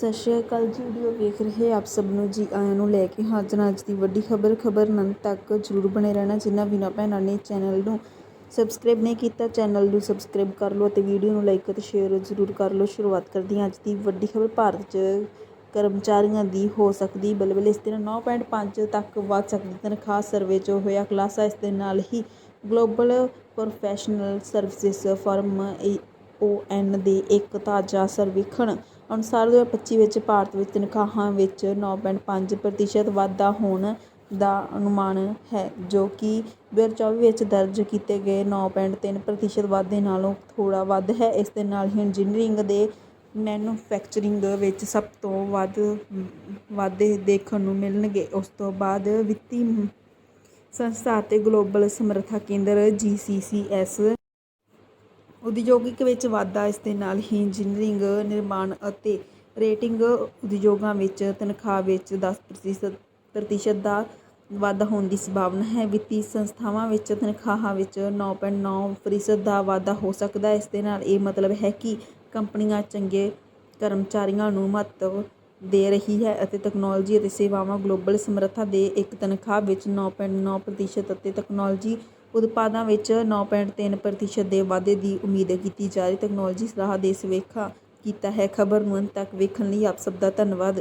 ਸਤਿ ਸ਼੍ਰੀ ਅਕਾਲ ਜੀ, ਵੀਡੀਓ ਵੇਖ ਰਹੇ ਆਪ ਸਭ ਨੂੰ ਜੀ, ਆਇਆਂ ਨੂੰ ਲੈ ਕੇ ਹਾਜ਼ਰ ਹਾਂ। ਅੱਜ ਦੀ ਵੱਡੀ ਖਬਰ ਖਬਰ ਨੰਦ ਤੱਕ ਜ਼ਰੂਰ ਬਣੇ ਰਹਿਣਾ, ਜਿਨ੍ਹਾਂ ਵੀਰਾਂ ਭੈਣਾਂ ਨੇ ਚੈਨਲ ਨੂੰ ਸਬਸਕ੍ਰਾਈਬ ਨਹੀਂ ਕੀਤਾ, ਚੈਨਲ ਨੂੰ ਸਬਸਕ੍ਰਾਈਬ ਕਰ ਲਓ ਅਤੇ ਵੀਡੀਓ ਨੂੰ ਲਾਈਕ ਅਤੇ ਸ਼ੇਅਰ ਜ਼ਰੂਰ ਕਰ ਲਓ। ਸ਼ੁਰੂਆਤ ਕਰਦੀ ਹਾਂ ਅੱਜ ਦੀ ਵੱਡੀ ਖਬਰ। ਭਾਰਤ 'ਚ ਕਰਮਚਾਰੀਆਂ ਦੀ ਹੋ ਸਕਦੀ ਬਲਬਲ, ਇਸ ਦਿਨ 9.5 ਤੱਕ ਵੱਧ ਸਕਦੀ ਤਨਖਾਹ ਸਰਵੇ 'ਚ ਹੋਇਆ ਖੁਲਾਸਾ। ਇਸ ਦੇ ਨਾਲ ਹੀ global professional services firm Aon ਦੇ ਇੱਕ ਤਾਜ਼ਾ ਸਰਵੇਖਣ ਅਨੁਸਾਰ 2025 ਵਿੱਚ ਭਾਰਤ ਵਿੱਚ ਤਨਖਾਹਾਂ ਵਿੱਚ 9.5 ਪ੍ਰਤੀਸ਼ਤ ਵਾਧਾ ਹੋਣ ਦਾ ਅਨੁਮਾਨ ਹੈ, ਜੋ ਕਿ 2024 ਵਿੱਚ ਦਰਜ ਕੀਤੇ ਗਏ 9.3 ਪ੍ਰਤੀਸ਼ਤ ਵਾਧੇ ਨਾਲੋਂ ਥੋੜ੍ਹਾ ਵੱਧ ਹੈ। ਇਸ ਦੇ ਨਾਲ ਹੀ ਇੰਜੀਨੀਅਰਿੰਗ ਦੇ ਮੈਨੂਫੈਕਚਰਿੰਗ ਵਿੱਚ ਸਭ ਤੋਂ ਵੱਧ ਵਾਧੇ ਦੇਖਣ ਨੂੰ ਮਿਲਣਗੇ। ਉਸ ਤੋਂ ਬਾਅਦ ਵਿੱਤੀ ਸੰਸਥਾ ਅਤੇ ਗਲੋਬਲ ਸਮਰੱਥਾ ਕੇਂਦਰ ਜੀ ਸੀ ਸੀ ਜੀਸੀਸੀਐਸ ਉਦਯੋਗਿਕ ਵਿੱਚ ਵਾਧਾ, ਇਸ ਦੇ ਨਾਲ ਹੀ ਇੰਜੀਨੀਅਰਿੰਗ ਨਿਰਮਾਣ ਅਤੇ ਰੇਟਿੰਗ ਉਦਯੋਗਾਂ ਵਿੱਚ ਤਨਖਾਹ ਵਿੱਚ 10 ਪ੍ਰਤੀਸ਼ਤ ਪ੍ਰਤੀਸ਼ਤ ਦਾ ਵਾਧਾ ਹੋਣ ਦੀ ਸੰਭਾਵਨਾ ਹੈ। ਵਿੱਤੀ ਸੰਸਥਾਵਾਂ ਵਿੱਚ ਤਨਖਾਹਾਂ ਵਿੱਚ 9.9 ਪ੍ਰਤੀਸ਼ਤ ਦਾ ਵਾਧਾ ਹੋ ਸਕਦਾ ਹੈ। ਇਸ ਦੇ ਨਾਲ ਇਹ ਮਤਲਬ ਹੈ ਕਿ ਕੰਪਨੀਆਂ ਚੰਗੇ ਕਰਮਚਾਰੀਆਂ ਨੂੰ ਮਹੱਤਵ ਦੇ ਰਹੀ ਹੈ ਅਤੇ ਤਕਨਾਲੋਜੀ ਅਤੇ ਸੇਵਾਵਾਂ ਗਲੋਬਲ ਸਮਰੱਥਾ ਦੇ ਇੱਕ ਤਨਖਾਹ ਵਿੱਚ 9.9 ਪ੍ਰਤੀਸ਼ਤ ਅਤੇ ਤਕਨਾਲੋਜੀ ਉਤਪਾਦਾਂ ਵਿੱਚ 9.3 ਪ੍ਰਤੀਸ਼ਤ ਦੇ ਵਾਧੇ ਦੀ ਉਮੀਦ ਕੀਤੀ ਜਾ ਰਹੀ। ਤਕਨਾਲੋਜੀ ਸਲਾਹ ਦੇ ਸਰਵੇਖਾ ਕੀਤਾ ਹੈ। ਖਬਰ ਨੂੰ ਅੰਤ ਤੱਕ ਵੇਖਣ ਲਈ ਆਪ ਸਭ ਦਾ ਧੰਨਵਾਦ।